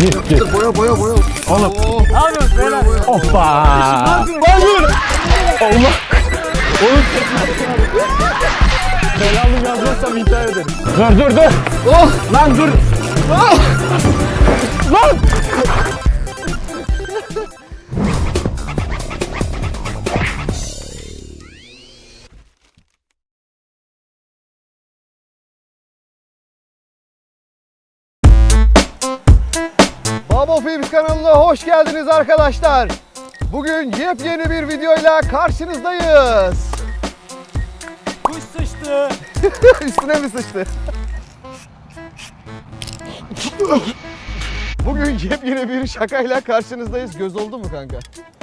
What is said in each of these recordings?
Bir, bir. Boya boya boya. Oğlum. Ne yapıyorsun beyler? Hoppa. Allah. Oğlum. Belamı yazmazsam intihar ederim. Dur dur dur. Oh! Lan dur. Lan. Films kanalına hoş geldiniz arkadaşlar. Bugün yepyeni bir videoyla karşınızdayız. Kuş sıçtı. Üstüne mi sıçtı? Bugün yepyeni bir şakayla karşınızdayız. Göz oldu mu kanka?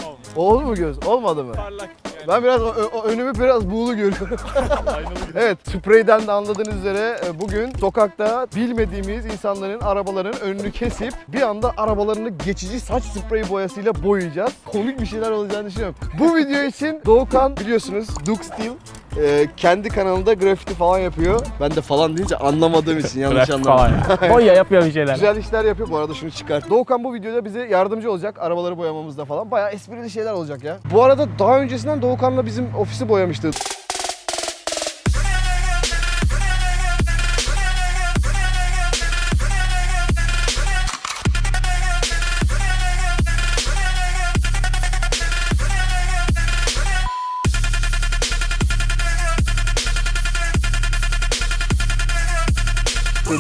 Olmadı. Oldu mu göz? Olmadı mı? Parlak. Ben biraz ö- ö- önümü biraz buğulu görüyorum. Evet, spreyden de anladığınız üzere e, bugün sokakta bilmediğimiz insanların arabaların önünü kesip bir anda arabalarını geçici saç spreyi boyasıyla boyayacağız. Komik bir şeyler olacağını düşünüyorum. Bu video için Doğukan biliyorsunuz Duke Steel e, kendi kanalında grafiti falan yapıyor. Ben de falan deyince anlamadığım için yanlış falan anlamadım. ya. Boya yapıyor bir şeyler. Güzel işler yapıyor. Bu arada şunu çıkart. Doğukan bu videoda bize yardımcı olacak. Arabaları boyamamızda falan. Bayağı esprili şeyler olacak ya. Bu arada daha öncesinden Doğukan'la bizim ofisi boyamıştı.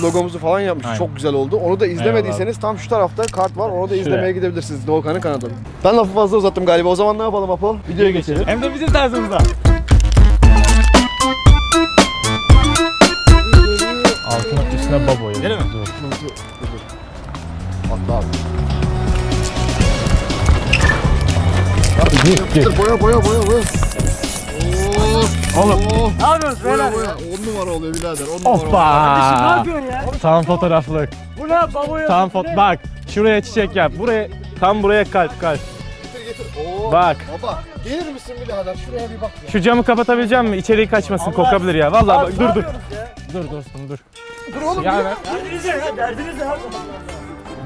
Logomuzu falan yapmış. Aynen. Çok güzel oldu. Onu da izlemediyseniz tam şu tarafta kart var. Onu da izlemeye gidebilirsiniz. Doğukan'ın kanalı. Ben lafı fazla uzattım galiba. O zaman ne yapalım Apo? Videoya geçelim. Hem de bizim tarzımızda. Altına üstüne baba boya. Değil mi? Dur. Atla abi. Gir gir. Boya boya boya boya. Oğlum. Ne yapıyorsun beyler? Boya boya. 10 numara oluyor birader. 10 numara oluyor. Ne Hoppa. yapıyorsun ya? Tam fotoğraflık. Bu ne baboya? Tam foto. Bak şuraya çiçek yap. Buraya tam buraya kalp kalp. Getir getir. Oo. Bak. Baba gelir misin birader? Şuraya bir bak ya. Şu camı kapatabilecek misin? İçeriği kaçmasın, kokabilir ya. Vallahi bak, dur dur. Dur dostum dur. Dur oğlum. Ya Ya. ben- Derdiniz ne ya? Derdiniz ne?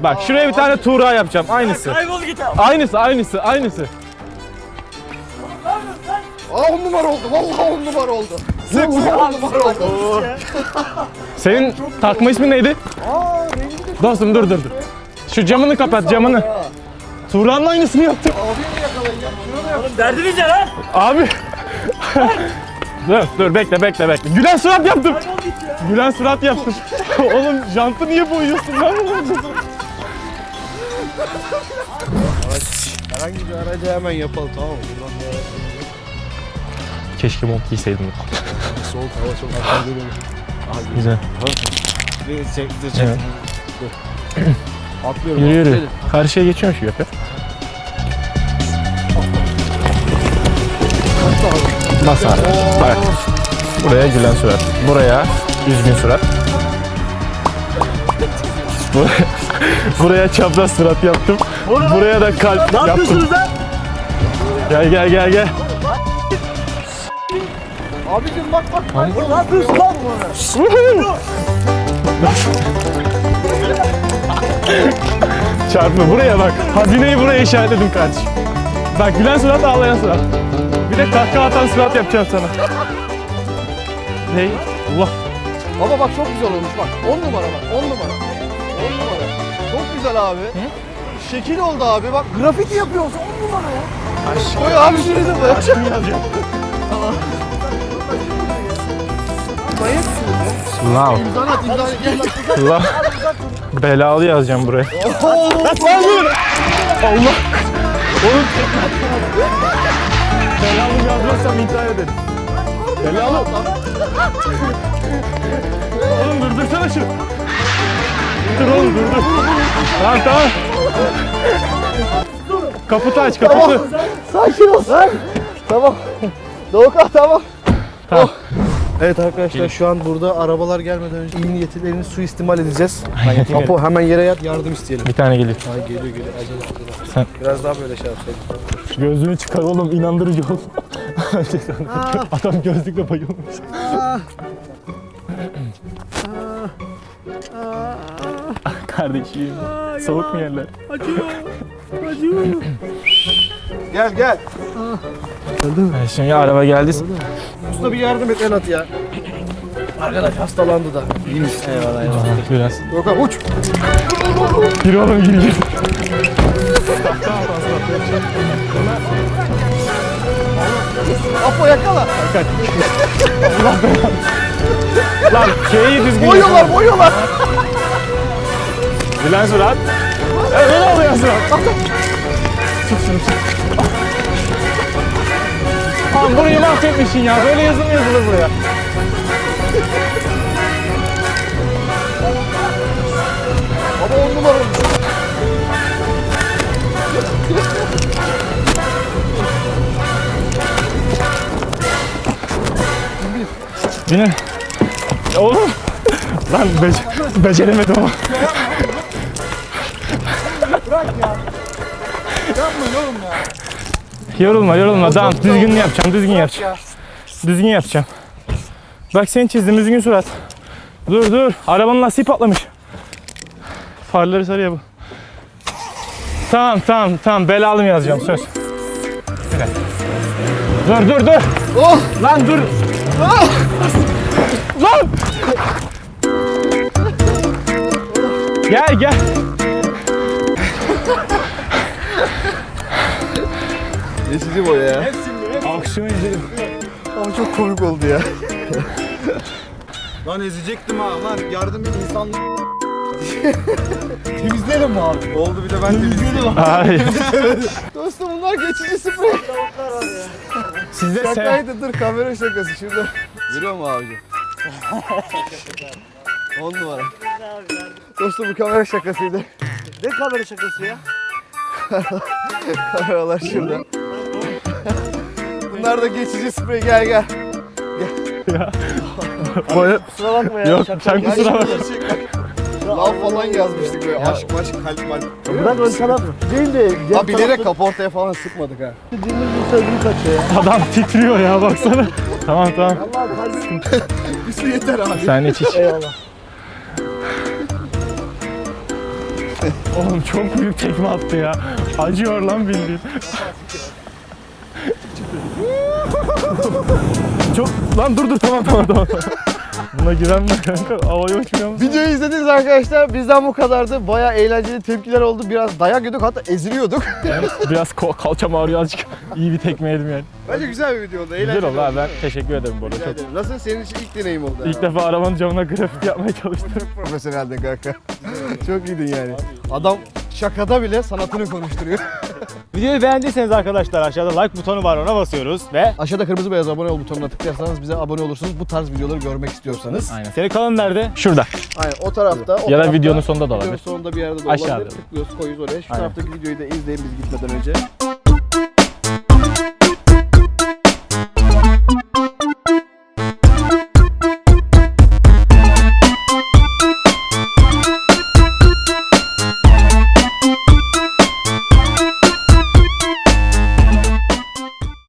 bak şuraya bir tane tuğra yapacağım. Aynısı. Kaybol git abi. Aynısı, aynısı, aynısı. Aa 10 numara oldu. Vallahi 10 numara oldu. Vallahi 10 numara oldu. Senin takma ismin neydi? Aa rengi de Dostum dur dur dur. Şu camını kapat, camını. ya. Tuğra'nın aynısını yaptım. Abi mi yakalayın ya? Şuna da yap. Oğlum derdiniz ne lan? Abi. dur dur bekle bekle bekle. Gülen surat yaptım. Gülen surat yaptım. Oğlum jantı niye boyuyorsun lan? Herhangi bir aracı hemen yapalım tamam mı? Sonra Keşke mont giyseydim. soğuk hava çok hafif geliyor. Güzel. Bir çek, bir çek. Evet. Atlıyorum. Yürü yürü. Karşıya geçiyormuş yapıyor. Bas abi. Bak. Buraya gülen surat. Buraya üzgün surat. Buraya, buraya çapraz surat yaptım. Buraya da kalp Ne yaptım. yapıyorsunuz lan? Gel gel gel gel. Abicim bak bak. Oğlum ne yapıyorsun lan? Çarpma buraya bak. Hazineyi buraya işaretledim kardeşim. Bak gülen surat ağlayan surat. Bir de kahkaha atan surat yapacağım sana. Ney? Allah. Baba bak çok güzel olmuş bak. 10 numara bak. 10 numara. 10 numara. Çok güzel abi. Şekil oldu abi. Bak grafiti yapıyoruz. 10 numara ya. Koy abi şunu da boyayacağım. Wow. İmzan at imzan at. Gel lan. Allah. Belalı yazacağım buraya. Lan dur! Allah! Oğlum. Belalı yazmazsam intihar ederim. Belalı. Oğlum durdursana şunu. Dur oğlum dur dur. Tamam tamam. Kaputu aç kaputu. Sakin ol. Tamam. Doğukan tamam. Tamam. Evet arkadaşlar şu an burada arabalar gelmeden önce iyi niyetlerini suistimal edeceğiz. Apo hemen yere yat yardım isteyelim. Bir tane geliyor. Ay geliyor geliyor acele acele. Sen- Biraz daha böyle şey yapsaydın. Gözlüğünü çıkar oğlum inandırıcı ol. Adam gözlükle bayılmış. Kardeşim. Soğuk mu yerler? Acıyor. Acıyor. Gel gel. Evet, şimdi araba geldi. Usta bir yardım et Enat ya. Arkadaş hastalandı da. İyi misin? Eyvallah eyvallah. Biraz. Gökhan uç. Gir oğlum gir gir. Apo yakala. Lan K'yi düzgün Boyuyorlar boyuyorlar. Gülen surat. Evet ne oluyor surat? Lan burayı mahvetmişsin ya. Böyle yazı mı yazılır buraya? Baba on numara olmuş. Yine. Ya Oğlum. Lan bece- beceremedim ama. Yapmayın oğlum ya. Yorulma yorulma. Tamam düzgün yapacağım düzgün yapacağım. Düzgün yapacağım. Bak sen çizdim düzgün surat. Dur dur. Arabanın lastiği patlamış. Farları sarıya bu. Tamam tamam tamam belalı mı yazacağım söz. Dur dur dur. Oh. Lan dur. Lan. Gel gel. Geçici boya ya. Aksiyon izledim. Ama çok komik oldu ya. Lan ezecektim ha lan yardım et insan Temizleyelim mi abi? oldu bir de ben temizledim. Ay. Dostum bunlar geçici sprey. Sizde. Şakaydı dur kamera şakası şurada. Veriyor mu abicim? 10 numara. Dostum bu kamera şakasıydı. Ne kamera şakası ya? Kameralar şurada. Bunlar da geçici sprey gel gel. Boya... Kusura bakma ya. Yok şaka. sen Ya kusura bakma. gerçek bak. Lav falan yazmıştık böyle aşk. Aşk maşk kalp malp. Bırak ön taraf değil de diğer Ha bilerek tarafta kaportaya falan sıkmadık ha. dilimiz sözünü kaçıyor ya. Adam titriyor ya baksana. tamam tamam. Allah kalbim. Bir su yeter abi. Sen iç iç. Eyvallah. Oğlum çok büyük tekme attı ya. Acıyor lan bildiğin. çok lan dur dur tamam tamam tamam. Buna güvenme kanka. Havaya uçmuyor musun? Videoyu izlediniz arkadaşlar. Bizden bu kadardı. Baya eğlenceli tepkiler oldu. Biraz dayak yedik hatta eziliyorduk. Biraz kalçam ağrıyor azıcık. İyi bir tekme yedim yani. Bence güzel bir video oldu. Eğlenceli Güzel oldu oldu. ben teşekkür ederim bu arada. Rica Çok, ederim. Nasıl senin için ilk deneyim oldu? ilk defa arabanın camına grafiti yapmaya çalıştım. Profesyoneldin kanka. Çok iyiydin yani. Adam şakada bile sanatını konuşturuyor. Videoyu beğendiyseniz arkadaşlar aşağıda like butonu var ona basıyoruz ve Aşağıda kırmızı beyaz abone ol butonuna tıklarsanız bize abone olursunuz. Bu tarz videoları görmek istiyorsanız. Aynen. senin kanalın nerede? Şurada. Aynen o tarafta. O Ya da tarafta, videonun sonunda da Videonun olabilir. sonunda bir yerde de Aşağıda. olabilir. Tıklıyoruz koyuyoruz oraya. Şu Aynen. taraftaki videoyu da izleyin biz gitmeden önce.